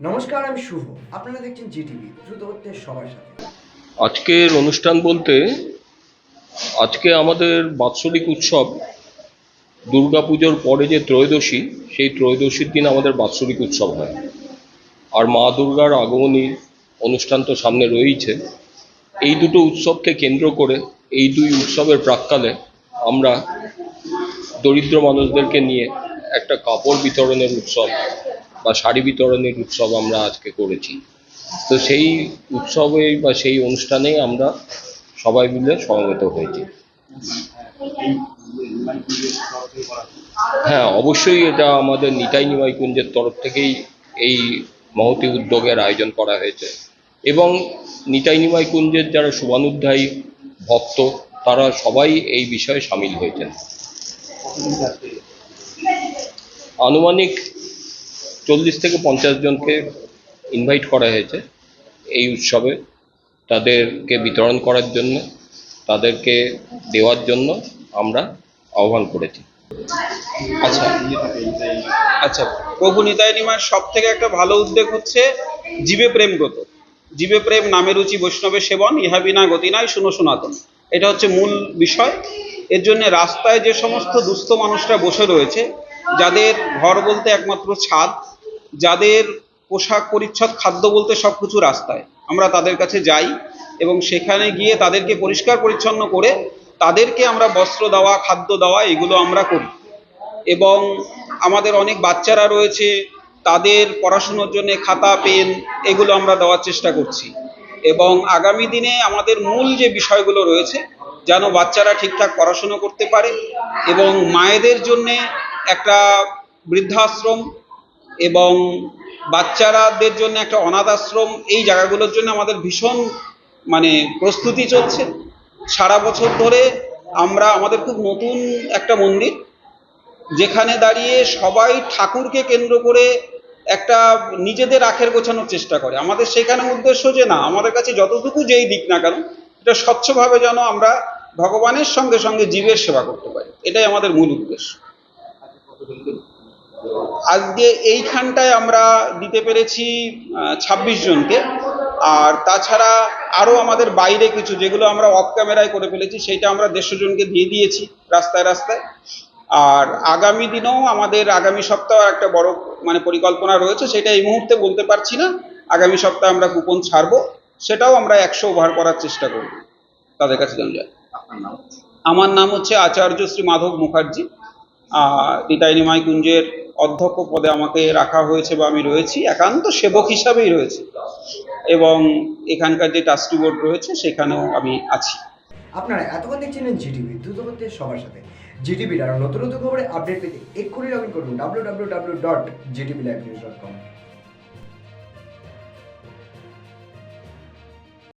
নমস্কার, আমি শুভ। আপনারা দেখছেন জিটিভি, দ্রুত হচ্ছে সবার সাথে। আজকের অনুষ্ঠান বলতে, আজকে আমাদের বাৎসরিক উৎসব দুর্গাপুজোর পরে যে ত্রয়োদশী, সেই ত্রয়োদশীর দিন আমাদের বাৎসরিক উৎসব হয়। আর মা দুর্গার আগমনীর অনুষ্ঠান তো সামনে রয়েইছে। এই দুটো উৎসবকে কেন্দ্র করে, এই দুই উৎসবের প্রাক্কালে আমরা দরিদ্র মানুষদেরকে নিয়ে একটা কাপড় বিতরণের উৎসব বা শাড়ি বিতরণের উৎসব আমরা আজকে করেছি। তো সেই উৎসবে বা সেই অনুষ্ঠানেই আমরা সবাই মিলে সমবেত হয়েছি। হ্যাঁ অবশ্যই এটা আমাদের নিতাই নিমাইকুঞ্জের তরফ থেকেই এই মহতি উদ্যোগের আয়োজন করা হয়েছে। এবং নিতাই নিমাইকুঞ্জের যারা শুভানুধ্যায়ী ভক্ত, তারা সবাই এই বিষয়ে সামিল হয়েছেন। আনুমানিক চল্লিশ থেকে পঞ্চাশ জনকে ইনভাইট করা হয়েছে এই উৎসবে। তাদেরকে বিতরণ করার জন্য, তাদেরকে দেওয়ার জন্য আমরা আহ্বান করেছি। আচ্ছা আচ্ছা প্রভু নিতাই নিমার সব থেকে একটা ভালো উদ্যোগ হচ্ছে জীবে প্রেম ব্রত জীবে প্রেম নামে রুচি বৈষ্ণবের সেবন, ইহা বিনা গতি নাই, শুনো সনাতন। এটা হচ্ছে মূল বিষয়। এর জন্য রাস্তায় যে সমস্ত দুস্থ মানুষরা বসে রয়েছে, যাদের ঘর বলতে একমাত্র ছাদ যাদের পোশাক পরিচ্ছদ, খাদ্য বলতে সব কিছু রাস্তায়। আমরা তাদের কাছে যাই এবং সেখানে গিয়ে তাদেরকে পরিষ্কার পরিচ্ছন্ন করে তাদেরকে আমরা বস্ত্র দেওয়া, খাদ্য দেওয়া, এগুলো আমরা করি। এবং আমাদের অনেক বাচ্চারা রয়েছে, তাদের পড়াশুনোর জন্য খাতা, পেন এগুলো আমরা দেওয়ার চেষ্টা করছি। এবং আগামী দিনে আমাদের মূল যে বিষয়গুলো রয়েছে, যেন বাচ্চারা ঠিকঠাক পড়াশুনো করতে পারে এবং মায়েদের জন্যে একটা বৃদ্ধাশ্রম এবং বাচ্চারাদের জন্য একটা অনাথ আশ্রম এই জায়গাগুলোর জন্য আমাদের ভীষণ মানে প্রস্তুতি চলছে। সারা বছর ধরে আমরা, আমাদের খুব নতুন একটা মন্দির, যেখানে দাঁড়িয়ে সবাই ঠাকুরকে কেন্দ্র করে একটা নিজেদের আখের গোছানোর চেষ্টা করে। আমাদের সেখানে উদ্দেশ্য যে, না, আমাদের কাছে যতটুকু যেই দিক না কেন, এটা স্বচ্ছভাবে যেন আমরা ভগবানের সঙ্গে সঙ্গে জীবের সেবা করতে পারি। এটাই আমাদের মূল উদ্দেশ্য। আজকে এইখানটায় আমরা দিতে পেরেছি ছাব্বিশ জনকে। আর তাছাড়া আরও আমাদের বাইরে কিছু যেগুলো আমরা অফ ক্যামেরায় করে ফেলেছি সেইটা আমরা দেড়শো জনকে দিয়ে দিয়েছি রাস্তায় রাস্তায়। আর আগামী দিনেও আমাদের আগামী সপ্তাহ একটা বড় মানে পরিকল্পনা রয়েছে সেটা এই মুহূর্তে বলতে পারছি না। আগামী সপ্তাহে আমরা কুপন ছাড়বো সেটাও আমরা একশো ওভার করার চেষ্টা করব। তাদের কাছে জানা যায় আমার নাম হচ্ছে আচার্য শ্রী মাধব মুখার্জি নিতাই নিমাই কুঞ্জের অধ্যক্ষ পদে আমাকে রাখা হয়েছে বা আমি রয়েছি, একান্ত সেবক হিসাবেই রয়েছে। এবং এখানকার যে ট্রাস্টি বোর্ড রয়েছে, সেখানেও আমি আছি। আপনারা এতক্ষণ দেখছিলেন জিটিভি দ্রুত সবার সাথে। জিটিভির আরও নতুন নতুন খবরে আপডেট পেতে এক্ষুনি লগ ইন করুন W W W dot GTV live news dot com